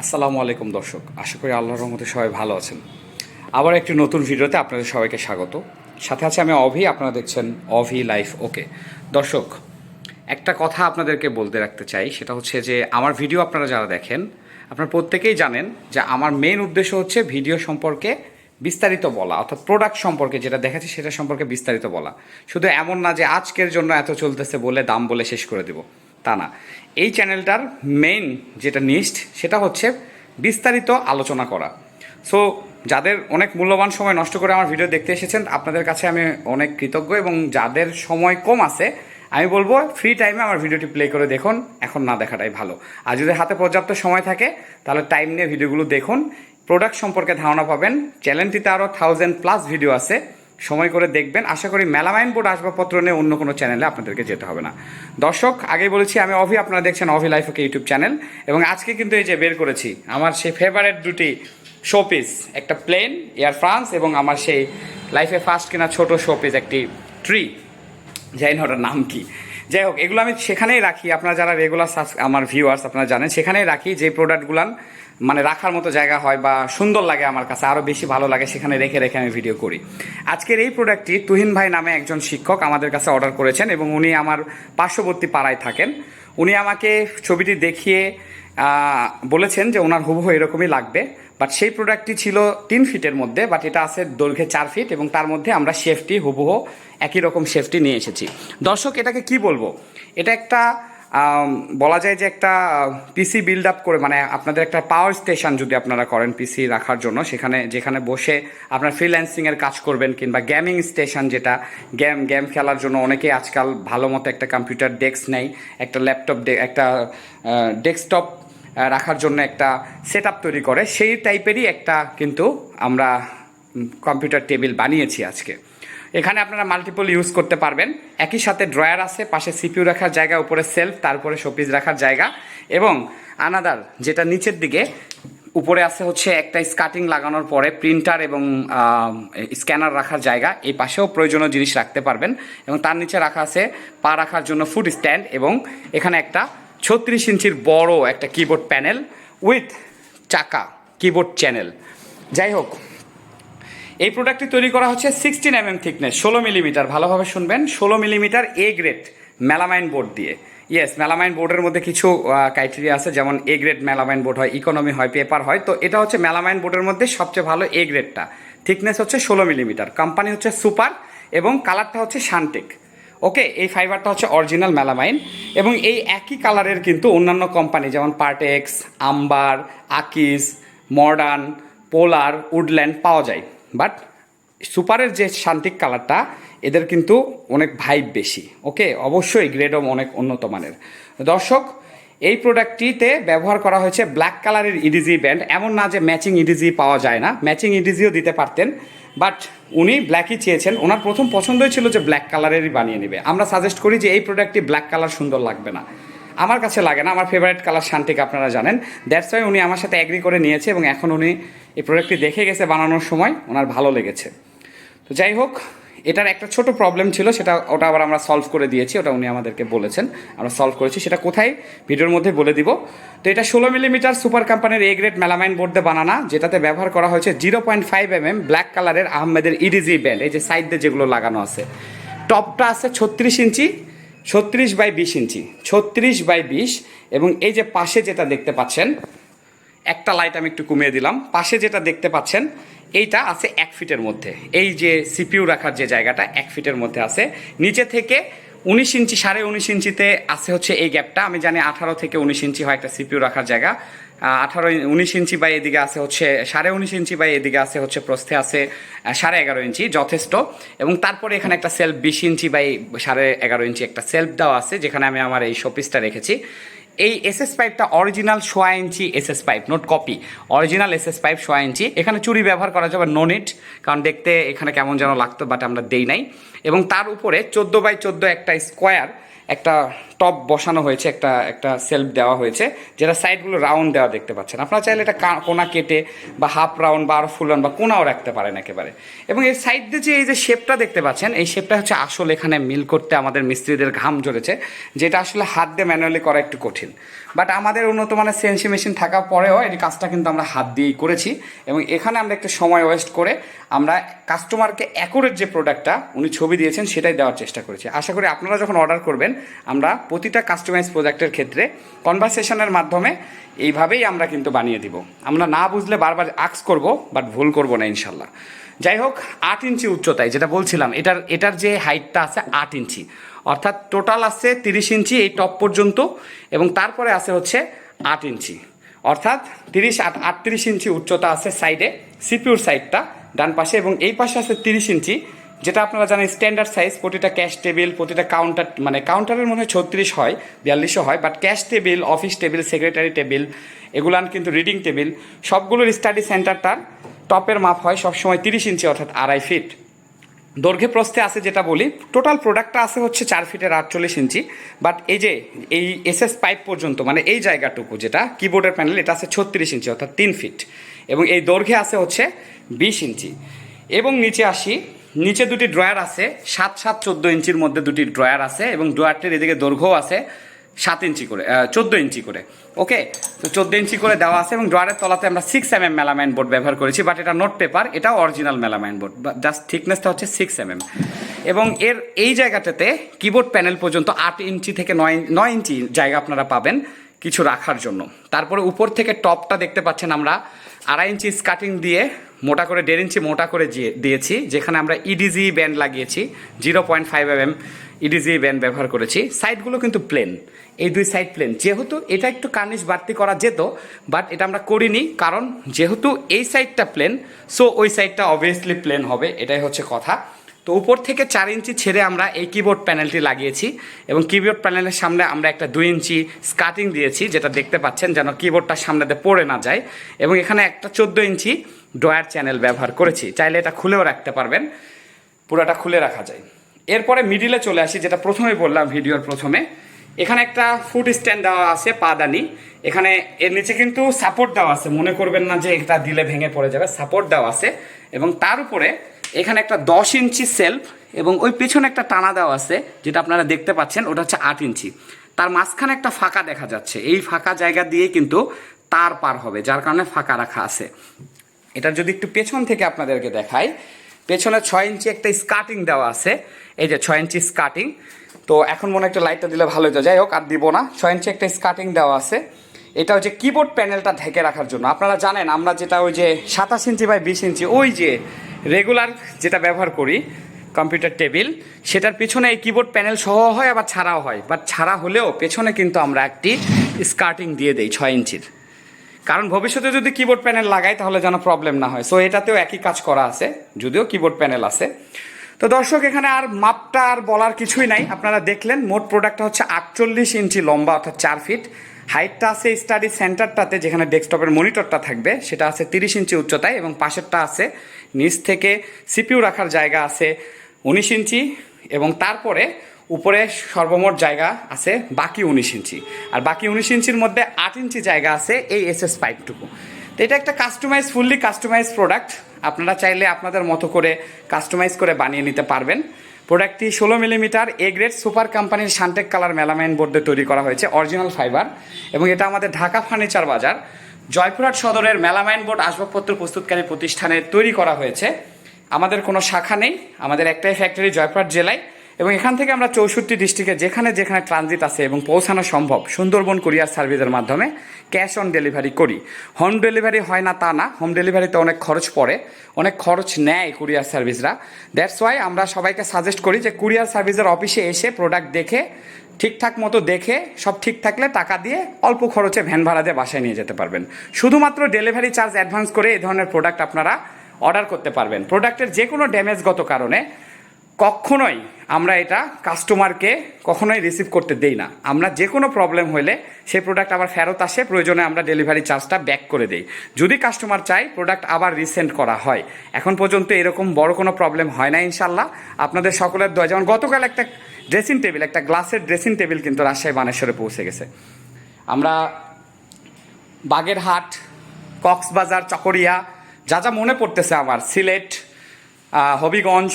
আসসালামু আলাইকুম দর্শক, আশা করি আল্লাহর রহমতে সবাই ভালো আছেন। আবার একটি নতুন ভিডিওতে আপনাদের সবাইকে স্বাগত। সাথে আছে আমি অভি, আপনারা দেখছেন অভি লাইফ, ওকে। দর্শক, একটা কথা আপনাদেরকে বলতে রাখতে চাই, সেটা হচ্ছে যে আমার ভিডিও আপনারা যারা দেখেন, আপনারা প্রত্যেকেই জানেন যে আমার মেন উদ্দেশ্য হচ্ছে ভিডিও সম্পর্কে বিস্তারিত বলা, অর্থাৎ প্রোডাক্ট সম্পর্কে যেটা দেখাচ্ছে সেটা সম্পর্কে বিস্তারিত বলা। শুধু এমন না যে আজকের জন্য এত চলতেছে বলে দাম বলে শেষ করে দেব। তা না। এই চ্যানেলটার মেইন যেটা নিস্ট সেটা হচ্ছে বিস্তারিত আলোচনা করা। সো যাদের অনেক মূল্যবান সময় নষ্ট করে আমার ভিডিও দেখতে এসেছেন, আপনাদের কাছে আমি অনেক কৃতজ্ঞ এবং যাদের সময় কম আছে, আমি বলব ফ্রি টাইমে আমার ভিডিওটি প্লে করে দেখুন। এখন না দেখাটাই ভালো। আর যদি হাতে পর্যাপ্ত সময় থাকে, তাহলে টাইম নিয়ে ভিডিওগুলো দেখুন। প্রোডাক্ট সম্পর্কে ধারণা পাবেন। চ্যানেলটিতে আরও থাউজেন্ড প্লাস ভিডিও আছে। সময় করে দেখবেন। আশা করি মেলামাইন বোর্ড আসবাবপত্র নিয়ে অন্য কোনো চ্যানেলে আপনাদেরকে যেতে হবে না। দর্শক, আগেই বলেছি, আমি অভি, আপনারা দেখছেন Abhi life okay YouTube channel এবং আজকে কিন্তু এই যে বের করেছি, আমার সেই ফেভারেট দুটি শোপিস একটা প্লেন এয়ার ফ্রান্স এবং আমার সেই লাইফে ফার্স্ট কেনা ছোট শোপিস একটি ট্রি জানি না, ওটার নাম কি? যাই হোক, এগুলো আমি সেখানেই রাখি। আপনারা যারা রেগুলার আমার ভিউয়ার্স আপনারা জানেন, সেখানেই রাখি যে প্রোডাক্টগুলান মানে রাখার মতো জায়গা হয় বা সুন্দর লাগে আমার কাছে আরও বেশি ভালো লাগে, সেখানে রেখে রেখে আমি ভিডিও করি। আজকের এই প্রোডাক্টটি তুহিন ভাই নামে একজন শিক্ষক আমাদের কাছে অর্ডার করেছেন এবং উনি আমার পার্শ্ববর্তী পাড়ায় থাকেন। উনি আমাকে ছবিটি দেখিয়ে বলেছেন যে ওনার হুবহু এরকমই লাগবে বাট সেই প্রোডাক্টটি ছিল তিন ফিটের মধ্যে বাট এটা আছে দৈর্ঘ্যে চার ফিট এবং তার মধ্যে আমরা শেফটি হুবহু একই রকম শেফটি নিয়ে এসেছি। দর্শক, এটাকে কি বলব? এটা একটা বলা যায় যে একটা পিসি বিল্ড আপ করে মানে আপনাদের একটা পাওয়ার স্টেশন যদি আপনারা করেন পিসি রাখার জন্য, সেখানে, যেখানে বসে আপনার ফ্রিল্যান্সিংয়ের কাজ করবেন কিংবা গেমিং স্টেশন যেটা গেম গেম খেলার জন্য অনেকেই আজকাল ভালো মতো একটা কম্পিউটার ডেস্ক নেই, একটা ল্যাপটপ একটা ডেস্কটপ রাখার জন্য একটা সেট তৈরি করে, সেই টাইপেরই একটা কিন্তু আমরা কম্পিউটার টেবিল বানিয়েছি আজকে। এখানে আপনারা মাল্টিপল ইউজ করতে পারবেন। একই সাথে ড্রয়ার আছে, পাশে সিপিউ রাখার জায়গা, উপরে সেলফ তারপরে শোপিস রাখার জায়গা এবং আনাদার যেটা নিচের দিকে, উপরে আছে হচ্ছে একটা স্কার্টিং লাগানোর পরে প্রিন্টার এবং স্ক্যানার রাখার জায়গা। এই পাশেও প্রয়োজনীয় জিনিস রাখতে পারবেন এবং তার নিচে রাখা আছে পা রাখার জন্য ফুড স্ট্যান্ড এবং এখানে একটা ছত্রিশ ইঞ্চির বড় একটা কিবোর্ড প্যানেল উইথ চাকা কিবোর্ড চ্যানেল যাই হোক এই প্রোডাক্টটি তৈরি করা হচ্ছে সিক্সটিন এম এম থিকনেস ষোলো মিলিমিটার ভালোভাবে শুনবেন, ষোলো millimetre A grade melamine board দিয়ে। ইয়েস মেলামাইন বোর্ডের মধ্যে কিছু ক্রাইটেরিয়া আছে, যেমন এ গ্রেড মেলামাইন বোর্ড হয় ইকোনমি হয় পেপার হয়। তো এটা হচ্ছে মেলামাইন বোর্ডের মধ্যে সবচেয়ে ভালো এ গ্রেডটা থিকনেস হচ্ছে ষোলো মিলিমিটার কোম্পানি হচ্ছে সুপার এবং কালারটা হচ্ছে শান্টেক ওকে এই ফাইবারটা হচ্ছে অরিজিনাল মেলামাইন এবং এই একই কালারের কিন্তু অন্যান্য কোম্পানি যেমন Partex Amber Akij modern polar woodland পাওয়া যায়। বাট সুপারের যে শান্তিক কালারটা, এদের কিন্তু অনেক ভাইব বেশি ওকে অবশ্যই গ্রেডও অনেক উন্নত মানের। দর্শক, এই প্রোডাক্টটিতে ব্যবহার করা হয়েছে ব্ল্যাক কালারের ইডিজি ব্যান্ড এমন না যে ম্যাচিং ইডিজি পাওয়া যায় না ম্যাচিং ইডিজিও দিতে পারতেন। বাট উনি ব্ল্যাকই চেয়েছেন, ওনার প্রথম পছন্দই ছিল যে ব্ল্যাক কালারেরই বানিয়ে নেবে। আমরা সাজেস্ট করি যে এই প্রোডাক্টটি ব্ল্যাক কালার সুন্দর লাগবে না। আমার কাছে লাগে না, আমার ফেভারিট কালার শান্তিক, আপনারা জানেন। দ্যাটস ওয়াই উনি আমার সাথে অ্যাগ্রি করে নিয়েছে এবং এখন উনি এই প্রোডাক্টটি দেখে গেছে বানানোর সময়, ওনার ভালো লেগেছে। তো যাই হোক, এটার একটা ছোট প্রবলেম ছিল, সেটা ওটা আবার আমরা সলভ করে দিয়েছি, ওটা উনি আমাদেরকে বলেছেন। আমরা সলভ করেছি, সেটা কোথায়? ভিডিওর মধ্যে বলে দিব। তো এটা ষোলো মিলিমিটার সুপার কোম্পানির এ গ্রেড মেলামাইন বোর্ড বানানা, যেটাতে ব্যবহার করা হয়েছে zero point five M M black কালারের আহমেদের ইডিজি ব্যান্ড এই যে সাইড দিয়ে যেগুলো লাগানো আছে। টপটা আছে ছত্রিশ ইঞ্চি ছত্রিশ বাই বিশ ইঞ্চি। ছত্রিশ বাই বিশ এবং এই যে পাশে যেটা দেখতে পাচ্ছেন, একটা লাইট আমি একটু কমিয়ে দিলাম। পাশে যেটা দেখতে পাচ্ছেন, এইটা আছে এক ফিটের মধ্যে। এই যে সিপিউ রাখার যে জায়গাটা এক ফিটের মধ্যে আছে। নিচে থেকে উনিশ ইঞ্চি, সাড়ে উনিশ ইঞ্চিতে আছে হচ্ছে এই গ্যাপটা আমি জানি আঠারো থেকে উনিশ ইঞ্চি হয় একটা সিপিউ রাখার জায়গা। আঠারো উনিশ ইঞ্চি বা এদিকে আছে হচ্ছে, সাড়ে উনিশ ইঞ্চি বা এদিকে আছে হচ্ছে প্রস্থে আছে সাড়ে এগারো ইঞ্চি, যথেষ্ট। এবং তারপরে এখানে একটা সেলফ বিশ ইঞ্চি বা সাড়ে এগারো ইঞ্চি একটা সেলফ দেওয়া আছে, যেখানে আমি আমার এই শোপিসটা রেখেছি। এই এসএস পাইপটা অরিজিনাল সোয়া ইঞ্চি SS pipe not copy original S S pipe সোয়া ইঞ্চি। এখানে চুরি ব্যবহার করা যাবে নো নেট কারণ দেখতে এখানে কেমন যেন লাগতো বাট আমরা দেই নাই। এবং তার উপরে চোদ্দ বাই চোদ্দ একটা স্কোয়ার একটা টপ বসানো হয়েছে, একটা একটা সেলফ দেওয়া হয়েছে, যেটা সাইডগুলো রাউন্ড দেওয়া দেখতে পাচ্ছেন। আপনারা চাইলে এটা কোনা কেটে বা হাফ রাউন্ড বা আরও ফুল রাউন্ড বা কোনাও রাখতে পারেন একেবারে। এবং এর সাইড দিয়ে যে, এই যে শেপটা দেখতে পাচ্ছেন, এই শেপটা হচ্ছে আসলে, এখানে মিল করতে আমাদের মিস্ত্রিদের ঘাম ঝরেছে, যেটা আসলে হাত দিয়ে ম্যানুয়ালি করা একটু কঠিন। বাট আমাদের উন্নত মানের সেন্সি মেশিন থাকার পরেও এই কাজটা কিন্তু আমরা হাত দিয়েই করেছি, এবং এখানে আমরা একটু সময় ওয়েস্ট করে আমরা কাস্টমারকে অ্যাকুরেট যে প্রোডাক্টটা উনি ছবি দিয়েছেন, সেটাই দেওয়ার চেষ্টা করেছি। আশা করি আপনারা যখন অর্ডার করবেন, আমরা প্রতিটা কাস্টমাইজ প্রোজেক্টের ক্ষেত্রে কনভারসেশনের মাধ্যমে এইভাবেই আমরা কিন্তু বানিয়ে দিব। আমরা না বুঝলে বারবার আক্স করব বাট ভুল করব না ইনশাল্লাহ। যাই হোক, আট ইঞ্চি উচ্চতায় যেটা বলছিলাম, এটার এটার যে হাইটটা আছে আট ইঞ্চি। অর্থাৎ টোটাল আছে তিরিশ ইঞ্চি এই টপ পর্যন্ত, এবং তারপরে আছে হচ্ছে আট ইঞ্চি। অর্থাৎ তিরিশ আট, আটত্রিশ ইঞ্চি উচ্চতা আছে সাইডে সিপিউর সাইডটা ডান পাশে, এবং এই পাশে আছে তিরিশ ইঞ্চি যেটা আপনারা জানেন স্ট্যান্ডার্ড সাইজ প্রতিটা ক্যাশ টেবিল প্রতিটা কাউন্টার মানে কাউন্টারের মধ্যে ছত্রিশ হয়, বিয়াল্লিশও হয় but cash table office table secretary table এগুলান কিন্তু রিডিং টেবিল সবগুলোর স্টাডি সেন্টারটার টপের মাপ হয় সবসময় তিরিশ ইঞ্চি অর্থাৎ আড়াই ফিট দৈর্ঘ্যে প্রস্থে আছে যেটা বলি টোটাল প্রোডাক্টটা আছে হচ্ছে চার ফিটের আটচল্লিশ ইঞ্চি বাট এই যে এই এসএস পাইপ পর্যন্ত মানে এই জায়গাটুকু যেটা কিবোর্ডের প্যানেল এটা আছে ছত্রিশ ইঞ্চি অর্থাৎ তিন ফিট এবং এই দৈর্ঘ্যে আছে হচ্ছে বিশ ইঞ্চি। এবং নিচে আসি নিচে দুটি ড্রয়ার আছে, সাত সাত চোদ্দ ইঞ্চির মধ্যে দুটি ড্রয়ার আছে এবং ড্রয়ারটির এদিকে দৈর্ঘ্যও আছে সাত ইঞ্চি করে চোদ্দ ইঞ্চি করে। ওকে তো চোদ্দ ইঞ্চি করে দেওয়া আছে এবং ড্রয়ারের তলাতে আমরা six M M melamine board ব্যবহার করেছি বাট এটা নোট পেপার এটাও অরিজিনাল মেলামাইন বোর্ড জাস্ট থিকনেসটা হচ্ছে সিক্স এম এম এবং এর এই জায়গাটাতে কিবোর্ড প্যানেল পর্যন্ত আট ইঞ্চি থেকে নয় নয় ইঞ্চি জায়গা আপনারা পাবেন কিছু রাখার জন্য। তারপরে উপর থেকে টপটা দেখতে পাচ্ছেন আমরা আড়াই ইঞ্চি স্কাটিং দিয়ে মোটা করে, দেড় ইঞ্চি মোটা করে দিয়ে- দিয়েছি, যেখানে আমরা E ইডিজি ব্যান্ড লাগিয়েছি zero point five M M edge band ব্যবহার করেছি। সাইডগুলো কিন্তু প্লেন এই দুই সাইড প্লেন যেহেতু এটা একটু কার্নিশ বাড়তি করা যেত বাট এটা আমরা করিনি, কারণ যেহেতু এই সাইডটা প্লেন সো ওই সাইডটা অবভিয়াসলি প্লেন হবে, এটাই হচ্ছে কথা। তো উপর থেকে চার ইঞ্চি ছেড়ে আমরা এই কিবোর্ড প্যানেলটি লাগিয়েছি এবং কিবোর্ড প্যানেলের সামনে আমরা একটা দুই ইঞ্চি স্কার্টিং দিয়েছি, যেটা দেখতে পাচ্ছেন যেন কিবোর্ডটা সামনেতে পড়ে না যায় এবং এখানে একটা চোদ্দ ইঞ্চি ড্রয়ার চ্যানেল ব্যবহার করেছি। চাইলে এটা খুলেও রাখতে পারবেন। পুরোটা খুলে রাখা যায়। এরপরে মিডিলে চলে আসি, যেটা প্রথমে বললাম ভিডিওর প্রথমে। এখানে একটা ফুট স্ট্যান্ড দেওয়া আছে, পাদানি। এখানে এর নিচে কিন্তু সাপোর্ট দেওয়া আছে। মনে করবেন না যে এটা দিলে ভেঙে পড়ে যাবে। সাপোর্ট দেওয়া আছে এবং তার উপরে এখানে একটা দশ ইঞ্চি সেলফ এবং ওই পেছনে একটা টানা দেওয়া আছে, যেটা আপনারা দেখতে পাচ্ছেন, ওটা হচ্ছে আট ইঞ্চি। তার মাঝখানে একটা ফাঁকা দেখা যাচ্ছে। এই ফাঁকা জায়গা দিয়ে কিন্তু তার পার হবে, যার কারণে ফাঁকা রাখা আছে। এটা যদি একটু পেছন থেকে আপনাদেরকে দেখাই, পেছনে ছয় ইঞ্চি একটা স্কার্টিং দেওয়া আছে। এই যে ছয় ইঞ্চি স্কার্টিং তো এখন মনে একটা লাইটটা দিলে ভালো হতো। যাই হোক, আর দিব না। ছয় ইঞ্চি একটা স্কার্টিং দেওয়া আছে। এটা হচ্ছে কিবোর্ড প্যানেলটা ঢেকে রাখার জন্য। আপনারা জানেন, আমরা যেটা ওই যে সাতাশ ইঞ্চি বাই বিশ ইঞ্চি, ওই যে রেগুলার যেটা ব্যবহার করি কম্পিউটার টেবিল সেটার পিছনে এই কিবোর্ড প্যানেল সহ হয়, আবার ছাড়াও হয়। বাট ছাড়া হলেও পেছনে কিন্তু আমরা একটি স্কার্টিং দিয়ে দেই ছয় ইঞ্চির। কারণ ভবিষ্যতে যদি কিবোর্ড প্যানেল লাগাই, তাহলে যেন প্রবলেম না হয়। সো এটাতেও একই কাজ করা আছে, যদিও কিবোর্ড প্যানেল আছে। তো দর্শক, এখানে আর মাপটা আর বলার কিছুই নাই। আপনারা দেখলেন, মোট প্রোডাক্টটা হচ্ছে আটচল্লিশ ইঞ্চি লম্বা, অর্থাৎ চার ফিট হাইটটা আছে স্টাডি সেন্টারটাতে যেখানে ডেস্কটপের মনিটরটা থাকবে, সেটা আছে তিরিশ ইঞ্চি উচ্চতায় এবং পাশেরটা আছে নিচ থেকে সিপিউ রাখার জায়গা আছে উনিশ ইঞ্চি এবং তারপরে উপরে সর্বমোট জায়গা আছে বাকি উনিশ ইঞ্চি। আর বাকি উনিশ ইঞ্চির মধ্যে আট ইঞ্চি জায়গা আছে এই এস এস পাইপটুকু। তো এটা একটা কাস্টমাইজ ফুললি কাস্টমাইজ প্রোডাক্ট আপনারা চাইলে আপনাদের মতো করে কাস্টমাইজ করে বানিয়ে নিতে পারবেন। প্রোডাক্টটি ষোলো মিলিমিটার এ গ্রেড সুপার কোম্পানির শান্টেক কালার মেলামাইন বোর্ডে তৈরি করা হয়েছে অরিজিনাল ফাইবার এবং এটা আমাদের ঢাকা ফার্নিচার বাজার। জয়পুরহাট সদরের মেলামাইন বোর্ড আসবাবপত্র প্রস্তুতকারী প্রতিষ্ঠানে তৈরি করা হয়েছে। আমাদের কোনো শাখা নেই, আমাদের একটাই ফ্যাক্টরি জয়পুরহাট জেলায় এবং এখান থেকে আমরা চৌষট্টি ডিস্ট্রিক্টে যেখানে যেখানে ট্রানজিট আছে এবং পৌঁছানো সম্ভব, সুন্দরবন কুরিয়ার সার্ভিসের মাধ্যমে ক্যাশ অন ডেলিভারি করি। হোম ডেলিভারি হয় না তা না হোম ডেলিভারিতে অনেক খরচ পড়ে, অনেক খরচ নেয় কুরিয়ার সার্ভিসরা দ্যাটস ওয়াই আমরা সবাইকে সাজেস্ট করি যে কুরিয়ার সার্ভিসের অফিসে এসে প্রোডাক্ট দেখে ঠিকঠাক মতো দেখে, সব ঠিক থাকলে টাকা দিয়ে অল্প খরচে ভ্যান ভাড়া দিয়ে বাসায় নিয়ে যেতে পারবেন। শুধুমাত্র ডেলিভারি চার্জ অ্যাডভান্স করে এই ধরনের প্রোডাক্ট আপনারা অর্ডার করতে পারবেন। প্রোডাক্টের যে কোনো ড্যামেজগত কারণে কখনোই আমরা এটা কাস্টমারকে কখনোই রিসিভ করতে দেই না। আমরা যে কোনো প্রবলেম হলে সেই প্রোডাক্ট আবার ফেরত আসে, প্রয়োজনে আমরা ডেলিভারি চার্জটা ব্যাক করে দেই। যদি কাস্টমার চাই প্রোডাক্ট আবার রিসেন্ড করা হয়। এখন পর্যন্ত এরকম বড় কোনো প্রবলেম হয় না ইনশাল্লাহ আপনাদের সকলের দয়। যেমন গতকাল একটা ড্রেসিং টেবিল একটা গ্লাসের ড্রেসিং টেবিল কিন্তু রাজশাহী বানেশ্বরে পৌঁছে গেছে। আমরা বাগেরহাট, কক্সবাজার, চকরিয়া, যা যা মনে পড়তেছে আমার, সিলেট হবিগঞ্জ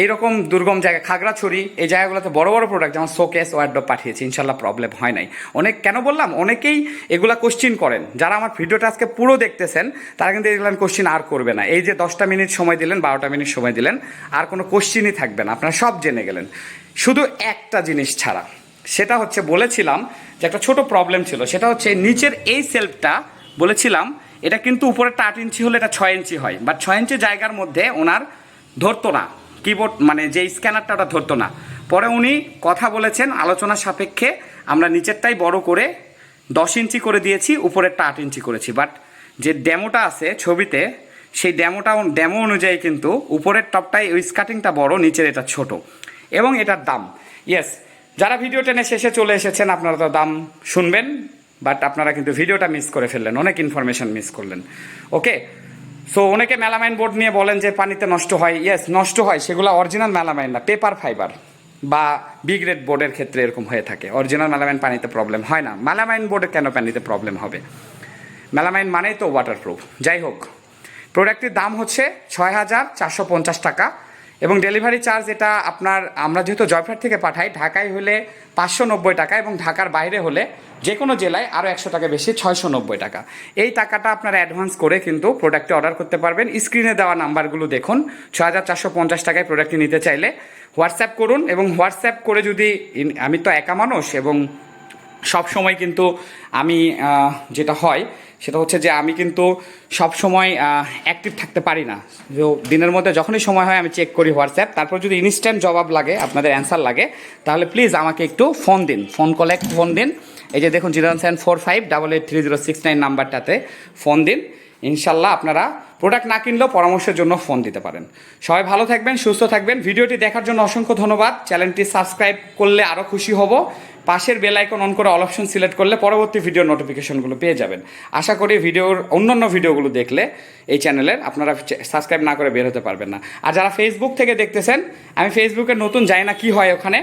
এইরকম দুর্গম জায়গা, খাগড়াছড়ি, এই জায়গাগুলোতে বড় বড় প্রোডাক্ট যেমন শোকেস ওয়ার্ডব পাঠিয়েছি, ইনশাল্লাহ প্রবলেম হয় নাই। অনেক, কেন বললাম? অনেকেই এগুলা কোশ্চিন করেন। যারা আমার ভিডিওটা আজকে পুরো দেখতেছেন, তারা কিন্তু এগুলো কোশ্চিন আর করবে না। এই যে দশটা মিনিট সময় দিলেন, বারোটা মিনিট সময় দিলেন, আর কোনো কোশ্চিনই থাকবে না। আপনারা সব জেনে গেলেন। শুধু একটা জিনিস ছাড়া, সেটা হচ্ছে বলেছিলাম যে একটা ছোট প্রবলেম ছিল। সেটা হচ্ছে নিচের এই সেলফটা বলেছিলাম, এটা কিন্তু উপরেরটা আট ইঞ্চি হলে এটা ছয় ইঞ্চি হয়। বাট ছয় ইঞ্চি জায়গার মধ্যে ওনার ধরতো না। কিবোর্ড মানে যে স্ক্যানারটা ওটা ধরতো না। পরে উনি কথা বলেছেন, আলোচনা সাপেক্ষে আমরা নিচেরটাই বড় করে দশ ইঞ্চি করে দিয়েছি, উপরেরটা আট ইঞ্চি করেছি। বাট যে ডেমোটা আছে ছবিতে, সেই ডেমোটা ডেমো অনুযায়ী কিন্তু উপরের টপটাই, ওই স্কাটিংটা বড়, নিচের এটা ছোট। এবং এটার দাম। ইয়েস যারা ভিডিও টেনে শেষে চলে এসেছেন, আপনারা তো দাম শুনবেন বাট আপনারা কিন্তু ভিডিওটা মিস করে ফেললেন, অনেক ইনফরমেশন মিস করলেন। ওকে সো অনেকে মেলামাইন বোর্ড নিয়ে বলেন যে পানিতে নষ্ট হয়। ইয়েস নষ্ট হয়। সেগুলো অরিজিনাল মেলামাইন না পেপার ফাইবার বা বি গ্রেড বোর্ডের ক্ষেত্রে এরকম হয়ে থাকে। অরিজিনাল মেলামাইন পানিতে প্রবলেম হয় না। মেলামাইন বোর্ডে কেন পানিতে প্রবলেম হবে? মেলামাইন মানেই তো ওয়াটারপ্রুফ যাই হোক প্রোডাক্টটির দাম হচ্ছে ছয় হাজার চারশো পঞ্চাশ টাকা। এবং ডেলিভারি চার্জ এটা আপনার, আমরা যেহেতু জয়ফ্রাট থেকে পাঠাই, ঢাকায় হলে পাঁচশো নব্বই টাকা এবং ঢাকার বাইরে হলে যে কোনো জেলায় আরও একশো টাকা বেশি, ছয়শো নব্বই টাকা। এই টাকাটা আপনারা অ্যাডভান্স করে কিন্তু প্রোডাক্টটি অর্ডার করতে পারবেন। স্ক্রিনে দেওয়া নাম্বারগুলো দেখুন, ছয় হাজার চারশো পঞ্চাশ টাকায় প্রোডাক্টটি নিতে চাইলে হোয়াটসঅ্যাপ করুন এবং হোয়াটসঅ্যাপ করে যদি আমি তো একা মানুষ এবং সব সময় কিন্তু আমি যেটা হয় সেটা হচ্ছে যে আমি কিন্তু সব সময় অ্যাক্টিভ থাকতে পারি না। দিনের মধ্যে যখনই সময় হয় আমি চেক করি হোয়াটসঅ্যাপ তারপর যদি ইনস্ট্যান্ট জবাব লাগে, আপনাদের অ্যান্সার লাগে, তাহলে প্লিজ আমাকে একটু ফোন দিন। ফোন কলে ফোন দিন। এই যে দেখুন zero seven four five double eight three zero six nine নাম্বারটাতে phone দিন। ইনশাল্লাহ আপনারা প্রোডাক্ট না কিনলেও পরামর্শের জন্য ফোন দিতে পারেন। সবাই ভালো থাকবেন, সুস্থ থাকবেন। ভিডিওটি দেখার জন্য অসংখ্য ধন্যবাদ। চ্যানেলটি সাবস্ক্রাইব করলে আরও খুশি হব। পাশের বেল আইকন অন করে অল অপশন সিলেক্ট করলে পরবর্তী ভিডিও নোটিফিকেশনগুলো পেয়ে যাবেন। আশা করি ভিডিওর অন্যান্য ভিডিওগুলো দেখলে এই চ্যানেলের আপনারা সাবস্ক্রাইব না করে বের হতে পারবেন না। আর যারা ফেসবুক থেকে দেখতেছেন, আমি ফেসবুকে নতুন যাই না কি হয় ওখানে।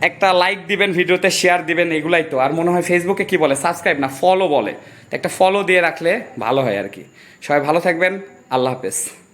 একটা লাইক দিবেন, ভিডিওতে শেয়ার দিবেন, এগুলাই তো। আর মনে হয় ফেসবুকে কি বলে? সাবস্ক্রাইব না ফলো বলে। একটা ফলো দিয়ে রাখলে ভালো হয় আর কি। সবাই ভালো থাকবেন, আল্লাহ হাফেজ।